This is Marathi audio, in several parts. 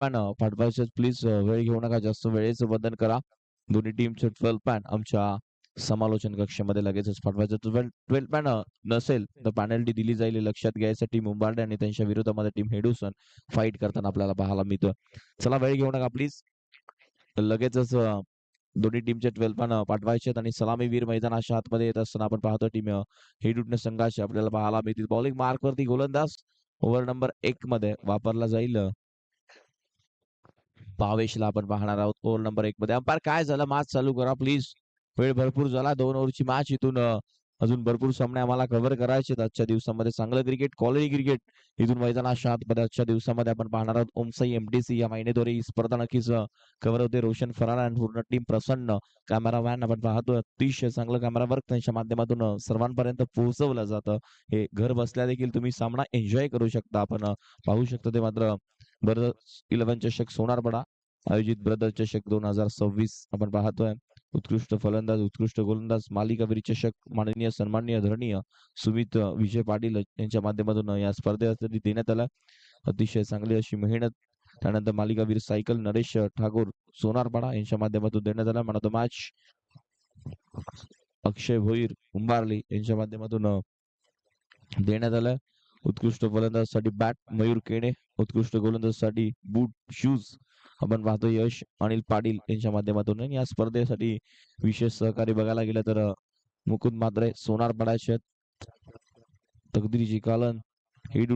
पॅन पाठवायचे प्लीज वेळ घेऊ नका. जास्त वेळेचं बंधन करा. दोन्ही टीमचे ट्वेल्व पॅन आमच्या समालोचन कक्षामध्ये लगेचच पाठवायचं ट्वेल्व पॅन नसेल तर पॅनल्टी दिली जाईल लक्षात घ्यायसाठी मुंबार्डे आणि त्यांच्या विरोधामध्ये टीम हेडूसन फाईट करताना आपल्याला पाहायला मिळतं. चला वेळ घेऊ नका प्लीज लगेचच दोन्ही टीमचे ट्वेल्व पॅन पाठवायचे आणि सलामीवीर मैदानाच्या आतमध्ये येत असताना आपण पाहतो टीम हेडूटने संघाचे आपल्याला पाहायला मिळतील. बॉलिंग मार्क वरती गोलंदाज ओव्हर नंबर एक मध्ये वापरला जाईल भावेशला आपण पाहणार आहोत. ओव्हर नंबर एक मध्ये. अंपायर काय झालं? मॅच चालू करा प्लीज वेळ भरपूर झाला. दोन ओव्हरची मॅच इथून अजून भरपूर सामने आम्हाला कव्हर करायचे आजच्या दिवसामध्ये. चांगलं क्रिकेट क्वालिटी क्रिकेट इथून मैदानाच्या आतमध्ये आजच्या दिवसामध्ये आपण पाहणार आहोत. ओमसाई एमटीसी या महिनेद्वारे ही स्पर्धा नक्कीच कव्हर होते. रोशन फरार आणि पूर्ण टीम प्रसन्न. कॅमेरामॅन आपण पाहतो अतिशय चांगलं कॅमेरा वर्क त्यांच्या माध्यमातून सर्वांपर्यंत पोहोचवलं जातं. हे घर बसल्या देखील तुम्ही सामना एन्जॉय करू शकता आपण पाहू शकता ते मात्र. बरं इलेव्हन चषक सोनारपडा आयोजित ब्रदर चषक दोन हजार सव्वीस आपण पाहतोय. उत्कृष्ट फलंदाज उत्कृष्ट गोलंदाज मालिकावीर चषक माननीय सन्माननीय धरणीय सुमित विजय पाटील यांच्या माध्यमातून या स्पर्धेसाठी देण्यात आला. अतिशय चांगली अशी मेहनत त्यानंतर मालिकावीर सायकल नरेश ठाकूर सोनारपाडा यांच्या माध्यमातून देण्यात आला. म्हणतो मॅच अक्षय भोईर कुंभारली यांच्या माध्यमातून देण्यात आला. उत्कृष्ट फलंदाजसाठी बॅट मयूर केणे. उत्कृष्ट गोलंदाजसाठी बूट शूज आपण पाहतो यश अनिल पाटील यांच्या माध्यमातून या स्पर्धेसाठी विशेष सहकारी बघायला गेलं तर मुकुंद मात्रे सोनार पडायचे तकदीरीची कालन ही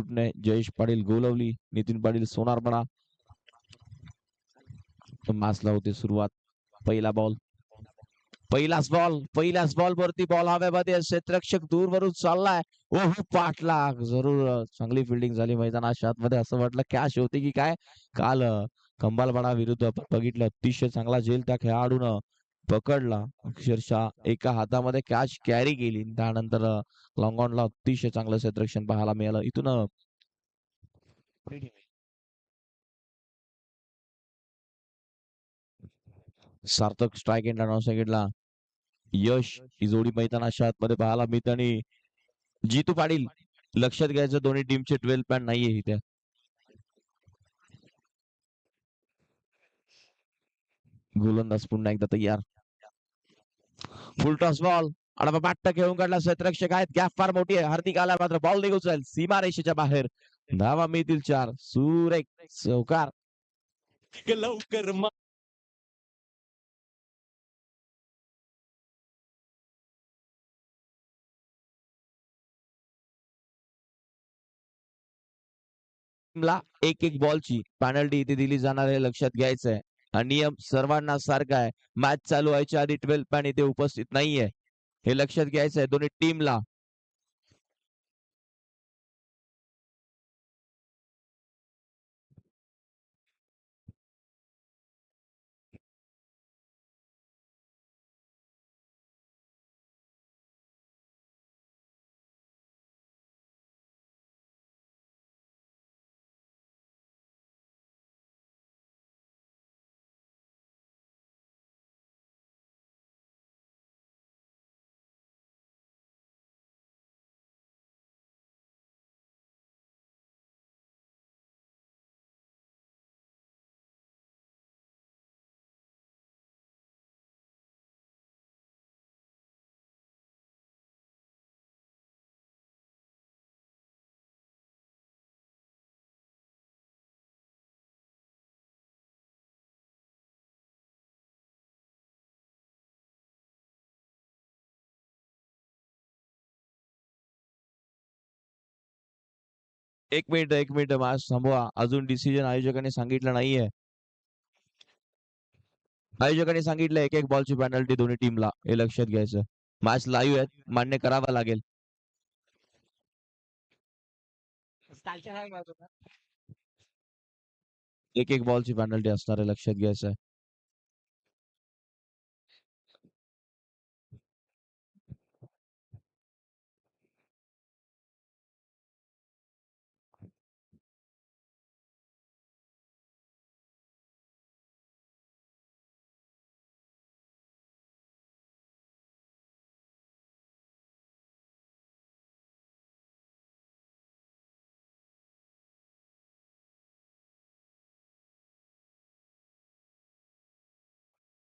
जयेश पाटील गोलवली नितीन पाटील सोनारपडा मासला होते सुरुवात पहिला बॉल पहिलाच बॉल पहिल्याच बॉल वरती बॉल हव्यामध्ये दूर वरून चाललाय. ओहो पाठलाग जरूर चांगली फिल्डिंग झाली मैदानाच्या आतमध्ये असं वाटलं कॅश होती की काय? काल कंबालवाडा विरुद्ध आपण बघितलं. अतिशय चांगला झेल त्या खेळाडून पकडला. अक्षरशः एका हातामध्ये कॅच कॅरी केली. त्यानंतर लॉंगॉनला अतिशय चांगलं क्षेत्ररक्षण पाहायला मिळालं. इथून सार्थक स्ट्राईक एंड रन सांगितला यश ही जोडी मैदानाच्या आतमध्ये पाहायला मिळते आणि जितू पाटील लक्षात घ्यायचं दोन्ही टीमचे ट्वेल्व पॅन नाहीये इथे. गोलंदाज पुन्हा एकदा तयार. फुल टॉस बॉल आणि बाट्ट खेळून काढला क्षेत्ररक्षक आहेत. गॅप फार मोठी आहे. हार्दिक आला मात्र बॉल निघून जाईल. सीमा रेषेच्या बाहेर. धावा मिळतील चार. सुरेख चौकार. लवकर ला एक एक बॉलची पॅनल्टी इथे दिली जाणार आहे. लक्षात घ्यायचंय. हा नियम सर्वांना सारखा आहे. मॅच चालू व्हायच्या आधी ट्वेल्थ पॅन इथे उपस्थित नाहीये. हे लक्षात घ्यायचंय. दोन्ही टीमला एक मिनिट एक मिनिट. मॅच थांबवा. अजून डिसिजन आयोजकांनी सांगितलं नाहीये. आयोजकांनी सांगितलं एक एक बॉलची पेनल्टी दोन्ही टीमला हे लक्षात घ्यायचं. मॅच लाईव्ह आहे मान्य करावा लागेल. एक एक बॉलची पेनल्टी असणार आहे लक्षात घ्यायचं.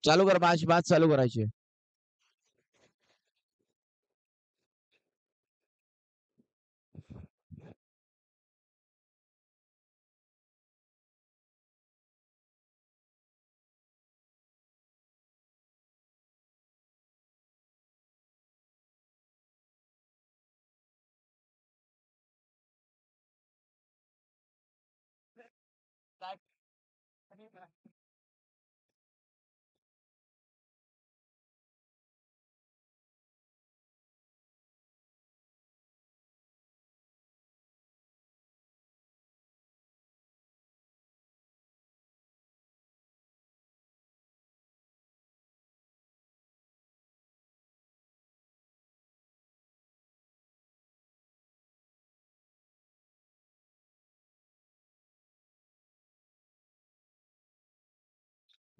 चालू कर माझी बात चालू करायची.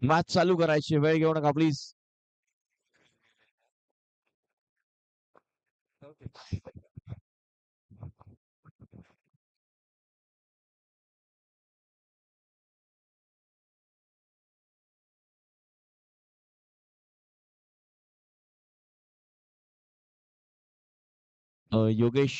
मॅच चालू करायची वेळ घेऊ नका प्लीज योगेश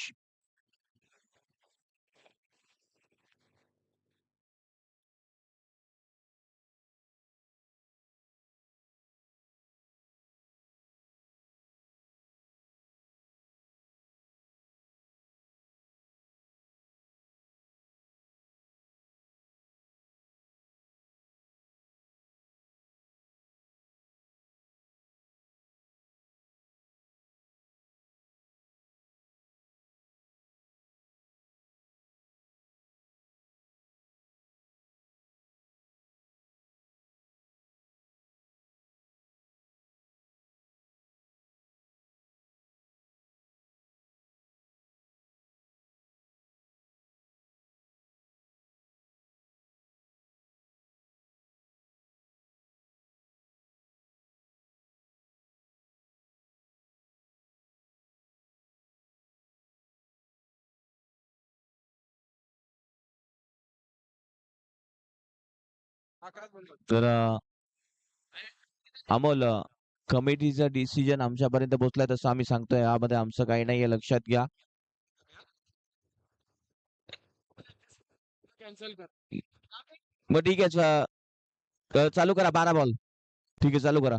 तर अमोल कमिटीचा डिसिजन आमच्यापर्यंत पोहोचलाय तसं आम्ही सांगतोय. यामध्ये आमचं काही नाहीये लक्षात घ्या. मग ठीक आहे चालू करा बारा बॉल ठीक आहे चालू करा.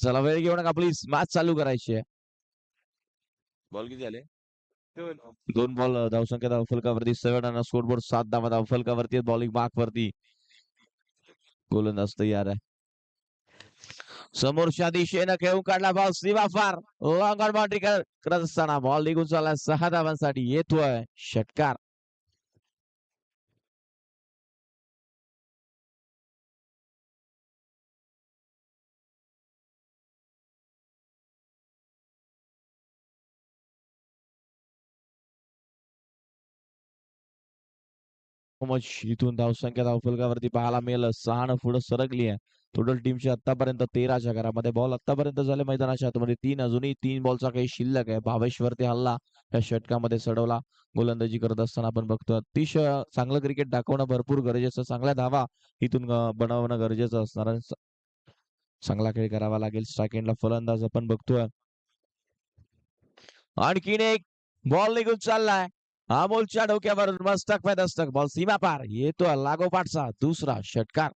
चला वेळ घेऊ नका प्लीज मॅच चालू करायची आहे. बॉल किती आले? दोन. दोन बॉल धावसंख्या धावफलकावरती सेव्हन रन स्कोरबोर्ड सात धावा धावफलकावरती बॉलिंग मार्क वरती गोलंदाज तयार आहे. समोरच्या दिशेनं खेळून काढला बॉल सीमा फार. लॉंग ऑन बाउंड्री करत असताना बॉल निघून चालला सहा धावांसाठी येतोय षटकार. इथून धावसंख्या धावफलकावरती पाहायला मिळेल. सहा पुढे सरकली आहे. टोटल टीमची आतापर्यंत तेराच्या घरामध्ये बॉल आतापर्यंत झाले मैदानाच्या आतमध्ये तीन अजूनही तीन बॉलचा काही शिल्लक आहे. भावेश्वरती हल्ला या षटकामध्ये सडवला. गोलंदाजी करत असताना आपण बघतो अतिशय चांगलं क्रिकेट दाखवणं भरपूर गरजेचं. चांगल्या धावा इथून बनवणं गरजेचं असणार चांगला खेळ करावा लागेल. सेकंडला फलंदाज आपण बघतोय. आणखीन एक बॉल निघून चाललाय. अमोलच्या डोक्यावरून मस्तक पे दस्तक बॉल सीमा पार। येतो लागोपाठचा दुसरा षटकार।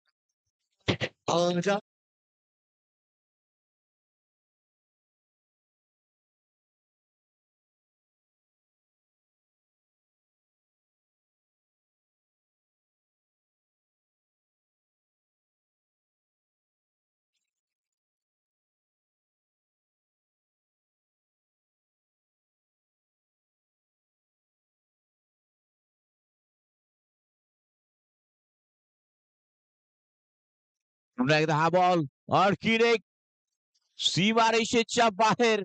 पुन्हा एकदा हा बॉल आणखीन एक सीमारेषेच्या बाहेर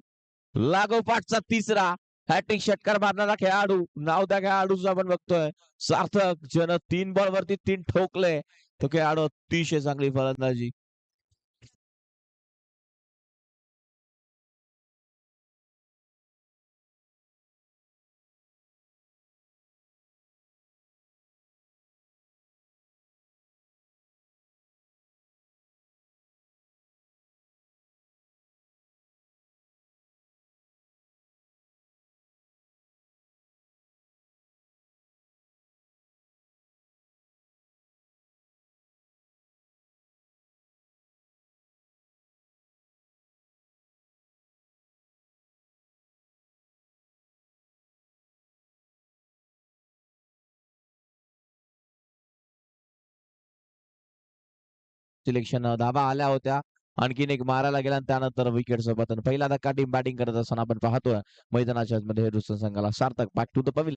लागोपाठचा तिसरा हॅट्रिक षटकार मारणारा खेळाडू नाव त्या खेळाडूचा आपण बघतोय सार्थक ज्यानं तीन बॉल वरती तीन ठोकले तो खेळाडू अतिशय चांगली फलंदाजी सिलेक्शन धाबा आल्या होत्या. आणखीन एक मारायला गेला आणि त्यानंतर विकेट सोबत. पहिला धक्का टीम बॅटिंग करत असताना आपण पाहतोय मैदानाच्या मध्ये हिंदुस्थान संघाला सार्थक. बॅक टू द पविल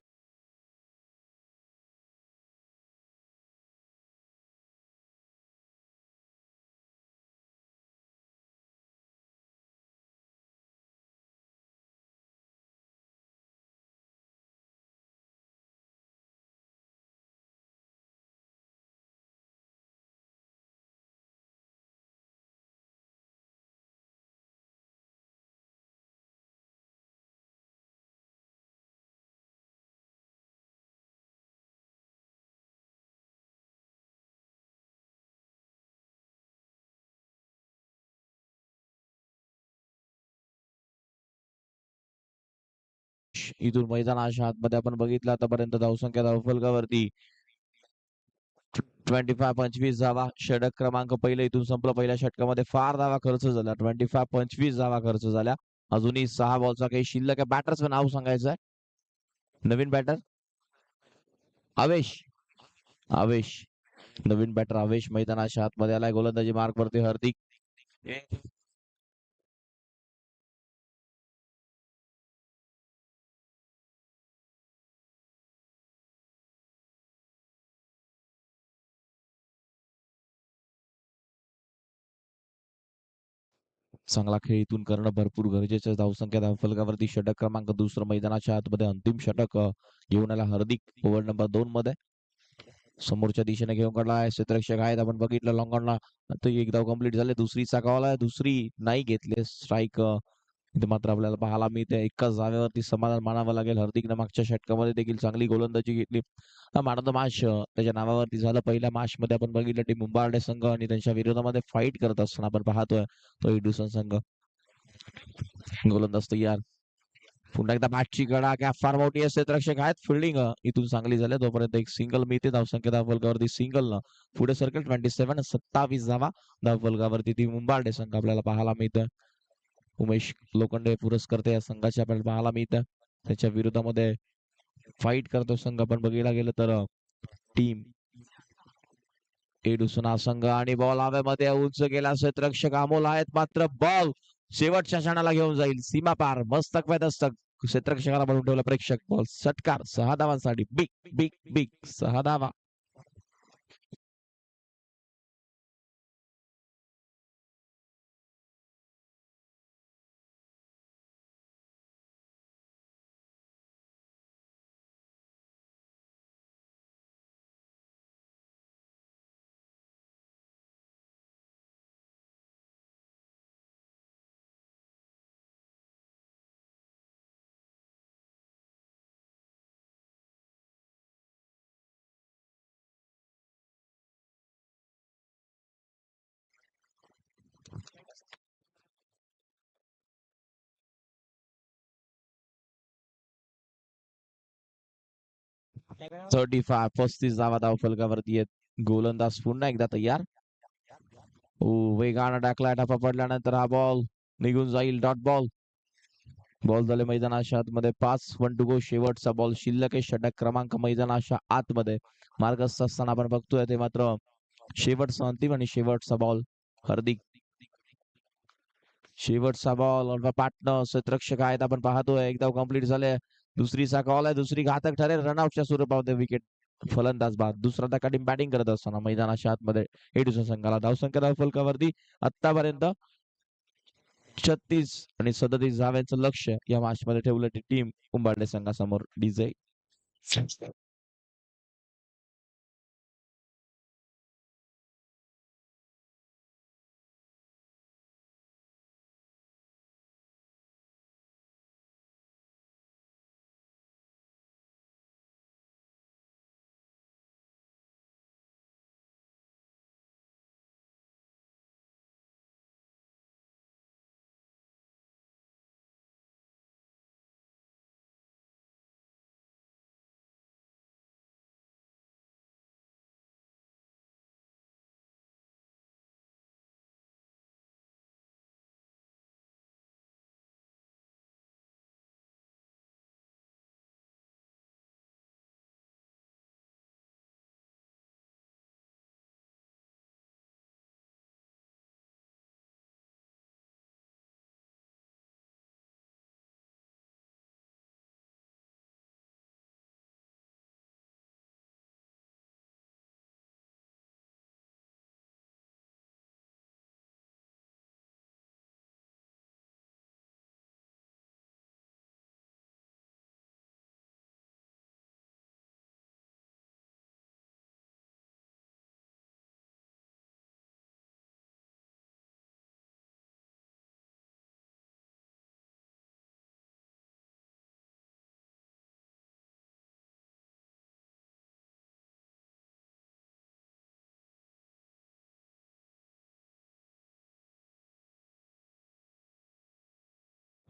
इथून मैदानाच्या आतमध्ये आपण बघितलं आतापर्यंत धावसंख्या धावफलकावरती ट्वेंटी फाय पंचवीस धावा षटक क्रमांक पहिले इथून संपलं. पहिल्या षटकामध्ये फार धावा खर्च झाला. ट्वेंटी फाय पंचवीस धावा खर्च झाल्या अजूनही सहा बॉलचा काही शिल्लक आहे. बॅटरचं नाव सांगायचं आहे. नवीन बॅटर आवेश आवेश नवीन बॅटर आवेश मैदानाच्या आतमध्ये आलाय. गोलंदाजी मार्क वरती हार्दिक. चांगला खेळ इथून करणं भरपूर गरजेचं धावसंख्या धावफलकावरती षटक क्रमांक दुसरं मैदानाच्या आतमध्ये अंतिम षटक घेऊन आला हार्दिक. ओव्हर नंबर दोन मध्ये. समोरच्या दिशेने घेऊन काढला आहे क्षेत्रक्षक आहेत. आपण बघितलं लॉंगॉनला आता एक धाव कंप्लीट झाले. दुसरी चाकावाला दुसरी नाही घेतले. स्ट्राईक इथे मात्र आपल्याला पाहायला मिळते एकाच जागेवरती समाधान मानावं लागेल. हार्दिकनं मागच्या षटकामध्ये देखील चांगली गोलंदाजी घेतली. मानंद माश त्याच्या नावावरती झालं. पहिल्या माशमध्ये आपण बघितलं टीम मुंबार्डे संघ आणि त्यांच्या विरोधामध्ये फाईट करत असताना आपण पाहतोय तो इडुसन संघ. गोलंदाज तयार. पुन्हा एकदा बॅटची गडा कॅप फार मोठी असते रक्षक आहेत. फिल्डिंग इथून चांगली झाली. तोपर्यंत एक सिंगल मिळते. धावसंख्या धावफलकावरती सिंगल न पुढे सर्कल ट्वेंटी सेव्हन सत्तावीस धावा धावफलकावरती ती मुंबार्डे संघ आपल्याला पाहायला मिळतं उमेश लोखंडे पुरस्कर्ते या संघाचे आपल्याला पाहायला मिळतं. त्याच्या विरोधामध्ये फाईट करतो संघ. पण बघायला गेलं तर टीम एडुसना संघ आणि बॉल हवेमध्ये उंच गेला. क्षेत्रक्षक अमोल आहेत. मात्र बॉल शेवटच्या क्षणाला घेऊन जाईल. सीमा पार. मस्तक वेदस्तक क्षेत्रक्षकाला बनवून ठेवला प्रेक्षक. बॉल षटकार सहा धावांसाठी. बिग बिग बिग सहा धावा. थर्टी फाय पस्तीस धावा धावफलकावरती आहेत गोलंदाज पुन्हा एकदा तयार. ओ वेगानं टाकला टापा पडल्यानंतर हा बॉल निघून जाईल. डॉट बॉल बॉल झाले मैदानाच्या आतमध्ये. पाच वन टू गो शेवटचा बॉल शिल्लक आहे. षटक क्रमांक मैदानाच्या आतमध्ये. मार्गस्थ असताना आपण बघतोय ते मात्र शेवटचा अंतिम आणि शेवटचा बॉल हार्दिक. शेवटचा बॉल पाटणं क्षेत्रक्षक आहेत. आपण पाहतोय. एकदा कंप्लीट झाले. दुसरी कॉल आहे दुसरी घातक ठरेल रनआउटच्या स्वरूपामध्ये विकेट फलंदाज बाद. दुसरा धक्का टीम बॅटिंग करत असताना मैदानाच्या आतमध्ये एडुसा संघाला धावसंख्या धावफलकावरती आतापर्यंत छत्तीस आणि सदतीस धाव्यांचं लक्ष या मॅच मध्ये ठेवलं team Umbarde संघासमोर. DJ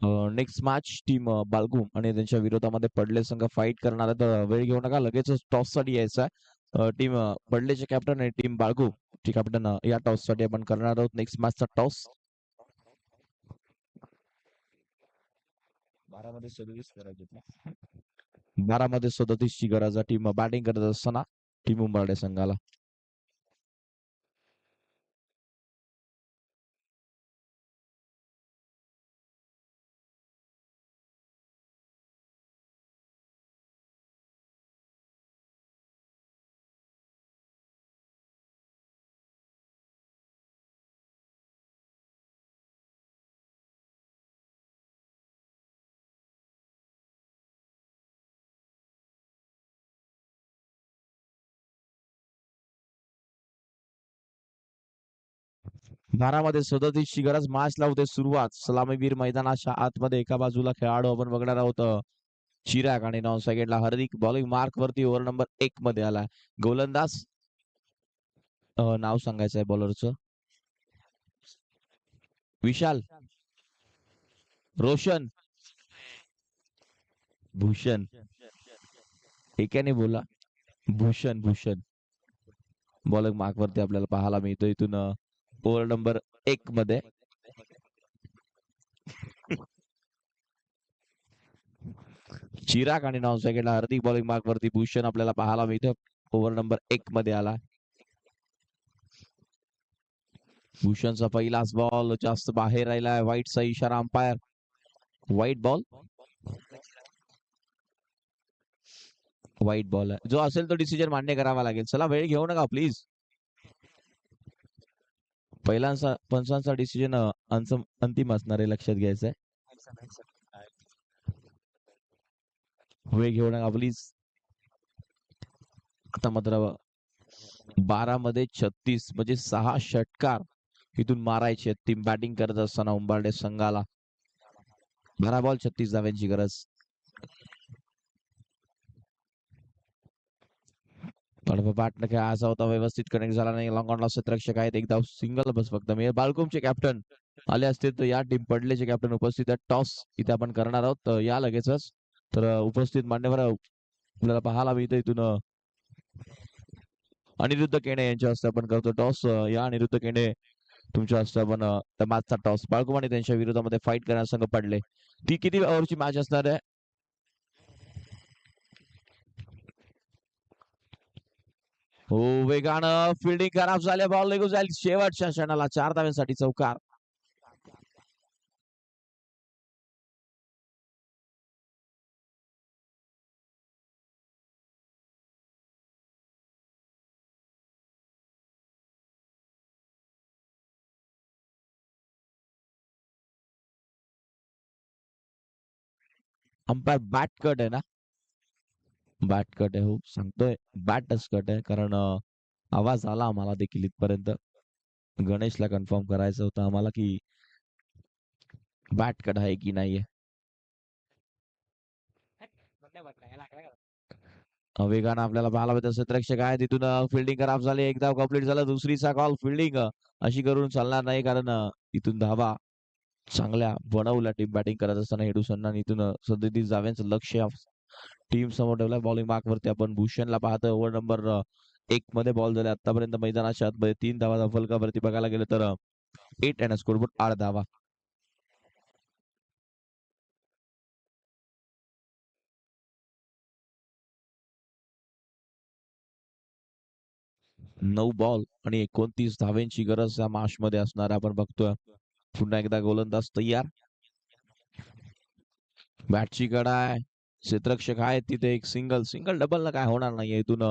next match team Balgum आणि त्यांच्या विरोधामध्ये पडले संघ फाईट करणार आहे. तर वेळ घेऊ नका. लगेचच टॉससाठी यायचा टीम पडलेचे कॅप्टन आणि टीम बाळगू टी कॅप्टन या टॉससाठी आपण करणार आहोत. नेक्स्ट मॅचचा टॉस बारामध्ये सदतीस करायचे बारामध्ये सदतीस ची गरज आहे. टीम बॅटिंग करत असताना टीम उंबरडे संघाला. बारामध्ये सदतीची गरज मॅच लावते सुरुवात. सलामीवीर मैदानाच्या आतमध्ये एका बाजूला खेळाडू आपण बघणार आहोत. चिराग आणि नॉन साइडला हार्दिक बॉलिंग मार्क वरती ओव्हर नंबर एक मध्ये आला गोलंदाज नाव सांगायचं आहे बॉलरचं विशाल. रोशन. भूषण. एकाने बोला. भूषण भूषण. बॉलिंग मार्क वरती आपल्याला पाहायला मिळतो इथून. ओव्हर नंबर एक मध्ये. चिराग आणि नॉन सेकंडला हार्दिक बॉलिंग मार्क वरती भूषण आपल्याला पाहायला मिळतं. ओव्हर नंबर एक मध्ये आला. भूषणचा पहिलाच बॉल जास्त बाहेर राहिलाय. वाईटचा इशारा अंपायर वाईट बॉल वाईट बॉल आहे जो असेल तो डिसिजन मान्य करावा लागेल. चला, वेळ घेऊ नका प्लीज़ पहिला पंचांचा डिसिजन अंतिम असणार आहे लक्षात घ्यायचं आहे वेळ घेऊ नका प्लीज आता मात्र बारा मध्ये छत्तीस म्हणजे सहा षटकार इथून मारायचे तीन बॅटिंग करत असताना उंबारडे संघाला. बारा बॉल छत्तीस धाव्यांची गरज. पाटणं असा होता व्यवस्थित कनेक्ट झाला नाही। लॉंग ऑनला क्षेत्ररक्षक आहेत एक धाव सिंगल बस फक्त मी। बालकोमचे कॅप्टन आले असते तर या टीम पडलेचे कॅप्टन उपस्थित आहेत टॉस इथे आपण करणार आहोत। या लगेचच तर उपस्थित मान्यवर आपल्याला पाहायला मिळतं इथून अनिरुद्ध केणे यांच्या हस्ते आपण करतो टॉस या अनिरुद्ध केणे तुमच्या हस्ते आपण अ, मॅचचा टॉस बाळकुमाने त्यांच्या विरोधामध्ये फाईट करण्यास संघ पडले. ती किती ओव्हरची मॅच असणार आहे? वेगानं फिल्डिंग खराब झाल्या बॉल निघून जाईल. शेवटच्या क्षणाला चार धाव्यांसाठी चौकार. अंपायर बॅट कट आहे ना? बॅट कट आहे. हो सांगतोय. बॅटच कट आहे. कारण आवाज आला आम्हाला देखील इथपर्यंत. गणेशला कन्फर्म करायचं होतं आम्हाला की बॅट कट आहे की नाहीये. वेगानं आपल्याला पाहायला भेटत क्षेत्ररक्षक आहे? तिथून फिल्डिंग खराब झाली. एक धाव झालं झाला. दुसरीचा कॉल फिल्डिंग अशी करून चालणार नाही कारण इथून धावा. चांगल्या बनवल्या टीम बॅटिंग करत असताना हेडू इथून सध्या सदतीस लक्ष टीम समोर ठेवलंय. बॉलिंग मार्क वरती आपण भूषणला पाहतो ओव्हर नंबर एक मध्ये बॉल झाले. आतापर्यंत मैदानाच्या आतमध्ये तीन धावा फलकावरती बघायला गेलं तर एट अँड स्कोरबोर्ड आठ धावा. नऊ बॉल आणि एकोणतीस धाव्यांची गरज या मार्च मध्ये असणार आपण बघतोय. पुन्हा एकदा गोलंदाज तयार. बॅटची कडा क्षेत्रक्षक आहेत तिथे एक सिंगल सिंगल डबल काय होणार नाही इथून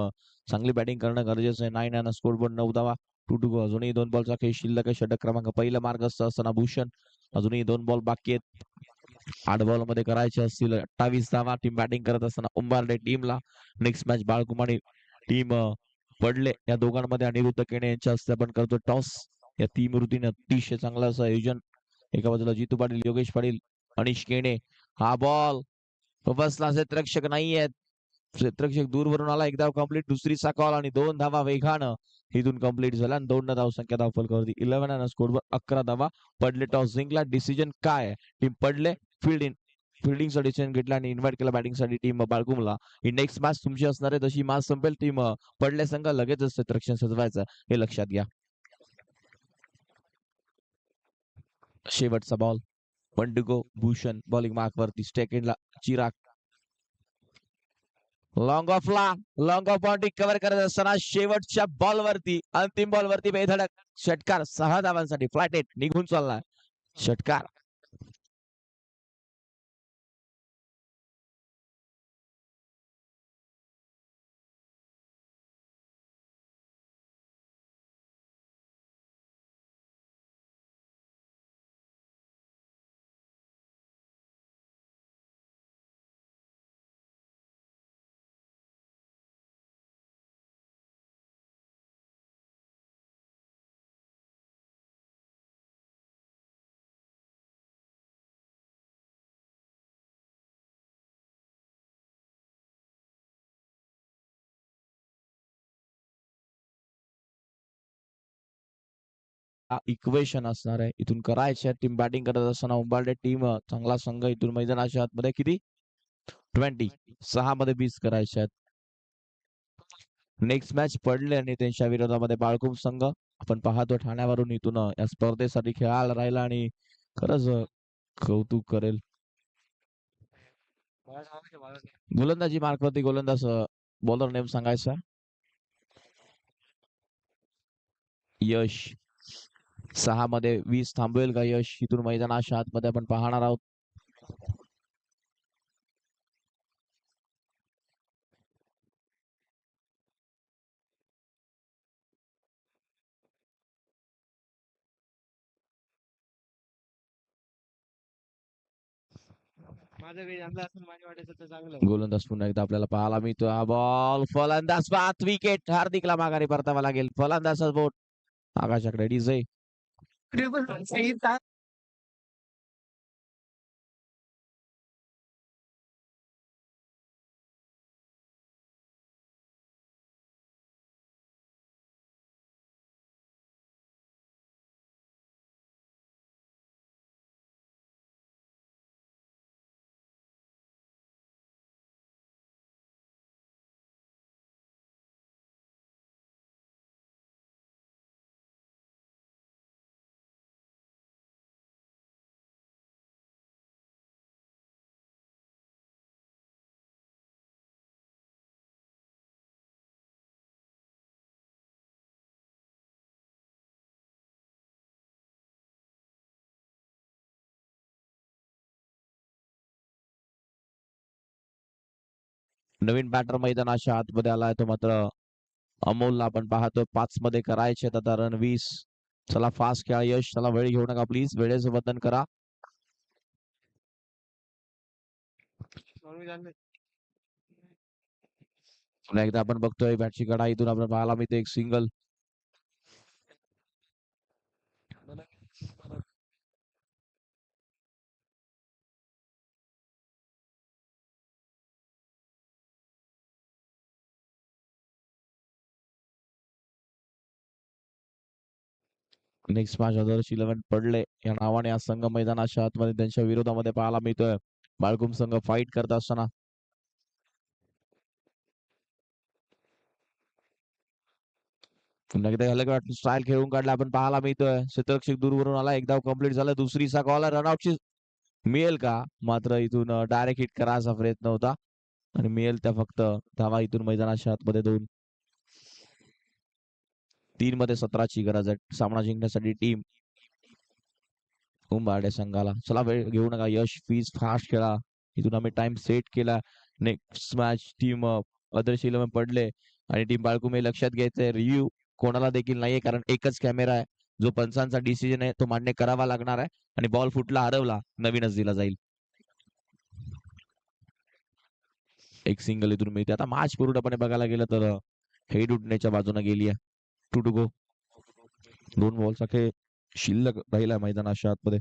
चांगली बॅटिंग करणं गरजेचं आहे. नाईन आणि स्कोरबोर्ड नऊ धावा. टू टू अजूनही दोन बॉलचा खेळ शिल्लक आहे. षटक क्रमांक पहिला मार्ग असतं असताना भूषण. अजूनही दोन बॉल बाकी आहेत. आठ बॉलमध्ये करायचे असतील. अठ्ठावीस धावा. टीम बॅटिंग करत असताना उंबारडे टीमला. नेक्स्ट मॅच बाळकुमारी टीम पडले. या दोघांमध्ये अनिरुद्ध केणे यांच्या हस्ते आपण करतो टॉस या तीन वृत्तीने अतिशय चांगलं असं आयोजन. एका बाजूला जितू पाटील योगेश पाटील अनिश केणे. हा बॉल बसला क्षेत्ररक्षक नाहीयेत क्षेत्ररक्षक दूरवरून आला एक धाव कंप्लीट दुसरी कॉल आणि दोन धावा वेगानं इथून कंप्लीट झाला आणि दोन धाव संख्या धाव फलकावरती इलेव्हन आणि स्कोरवर अकरा धावा पडले. टॉस जिंकला. डिसिजन काय? टीम पडले. फिल्डिंग फिल्डिंगचा डिसिजन घेतला आणि इन्व्हाइट केला बॅटिंगसाठी टीम बाळगुमला ही नेक्स्ट मॅच तुमची असणार आहे. तशी मॅच संपेल. टीम पडल्या संघ लगेचच क्षेत्ररक्षण सजवायचं. हे लक्षात घ्या. शेवटचा बॉल पंडिगो भूषण बॉलिंग मार्क वरती स्टेकेंडला चिराग लॉंग ऑफला लॉंग ऑफ बाउंड्री कव्हर करत असताना शेवटच्या बॉल वरती अंतिम बॉल वरती बेधडक. षटकार सहा धावांसाठी फ्लॅटेट निघून चालला षटकार. इक्वेशन असणार आहे. इथून करायचे टीम बॅटिंग करत असताना उंबारडे टीम चांगला संघ इथून मैदानाच्या आतमध्ये किती? ट्वेंटी सहा मध्ये बीस करायचे आहेत. नेक्स्ट मॅच पडले आणि त्यांच्या विरोधामध्ये बाळकुम संघ. आपण पाहतो ठाण्यावरून इथून या स्पर्धेसाठी खेळायला राहिला आणि खरंच कौतुक करेल. गोलंदाजी मार्कवरती गोलंदाज बॉलर नेम सांगायचा? यश. सहा मध्ये वीस थांबवेल का यश? इथून मैदानाच्या आतमध्ये आपण पाहणार आहोत. गोलंदाज पुन्हा एकदा आपल्याला पाहायला मिळतो हा बॉल फलंदाज पाच विकेट हार्दिकला माघारी परतावा लागेल. फलंदाज बोट. आकाशाकडे डीजे नवीन बॅटर मैदानाच्या आतमध्ये आलाय. तो मात्र अमोलला आपण पाहतो पाच मध्ये करायचे आता रन वीस. चला फास्ट खेळा. यश चला वेळ घेऊ नका प्लीज वेळेचं वतन करा. पुन्हा एकदा आपण बघतोय. बॅटची कडा इथून आपण पाहायला मिळते. एक single next match Adarsh eleven पडले. या नावाने आज संघ मैदानाच्या आतमध्ये त्यांच्या विरोधामध्ये पाहायला मिळतोय. बाळकुम संघ फाईट करत असताना. पुन्हा एकदा हेलिकॉप्टर स्टाईल खेळून काढला. आपण पाहायला मिळतोय. क्षेत्ररक्षक दूरवरून आला. एकदा कंप्लीट झाला. दुसरीचा कॉल रनआउटची मिळेल का? मात्र इथून डायरेक्ट हिट करायचा प्रयत्न होता. आणि मिळेल त्या फक्त धावा इथून मैदानाच्या आतमध्ये दोन. तीन मध्ये सतराची गरज आहे. सामना जिंकण्यासाठी टीम उंबारडे संघाला. चला वेळ घेऊ नका. यश फीज फास्ट खेळा. इथून आम्ही टाइम सेट केला. Next match team Adarsh eleven पडले. आणि टीम बाळकुमे लक्षात घ्यायचंय. रिव्ह्यू कोणाला देखील नाहीये. कारण एकच कॅमेरा आहे. जो पंचांचा डिसिजन आहे तो मान्य करावा लागणार आहे. आणि बॉल फुटला हरवला नवीनच दिला जाईल. एक सिंगल इथून मिळते. आता मॅच पूर्णपणे बघायला गेलं तर हेड उठण्याच्या बाजूने गेली आहे. टू टू गो दोन बॉलचा खेळ शिल्लक राहिला मैदानाच्या आतमध्ये.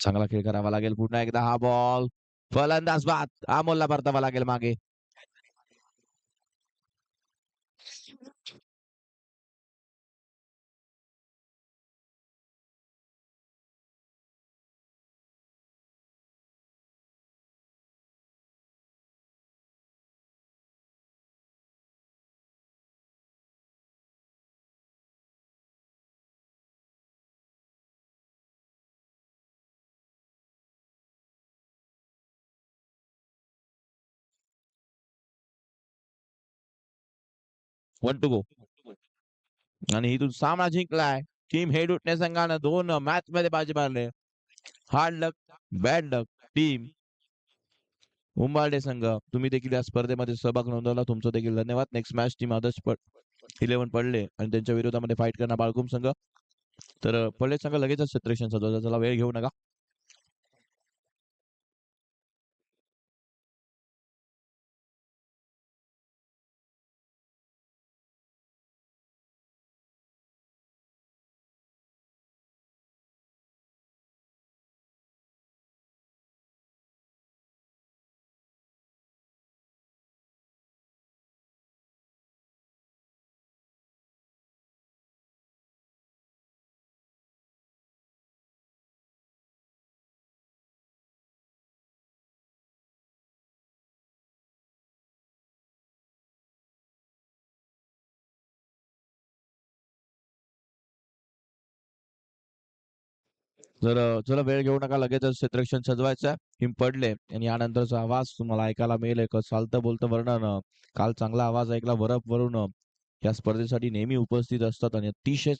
चांगला खेळ करावा लागेल. पुन्हा एकदा हा बॉल फलंदाज बाद. अमोलला परतावा लागेल मागे. वन टू गो आणि इथून सामना जिंकलाय. टीम हेड उठण्या संघानं दोन मॅच मध्ये बाजी मारले. Hard luck bad luck team Umbarde संघ तुम्ही देखील या स्पर्धेमध्ये सहभाग नोंदवला. तुमचं देखील धन्यवाद. Next match team Adarsh eleven पडले आणि त्यांच्या विरोधामध्ये फाईट करणार बाळकुम संघ. तर पडले संघ लगेचच क्षेत्रक्षण सजवतात चला. वेळ घेऊ नका. जर चला वेळ घेऊ नका लगेचच क्षेत्रक्षण सजवायचं. हिम पडले आणि यानंतरचा आवाज तुम्हाला ऐकायला मिळेल. एक चालतं बोलतं वर्णन. काल चांगला आवाज ऐकला बरफ वरून या स्पर्धेसाठी नेहमी उपस्थित असतात आणि अतिशय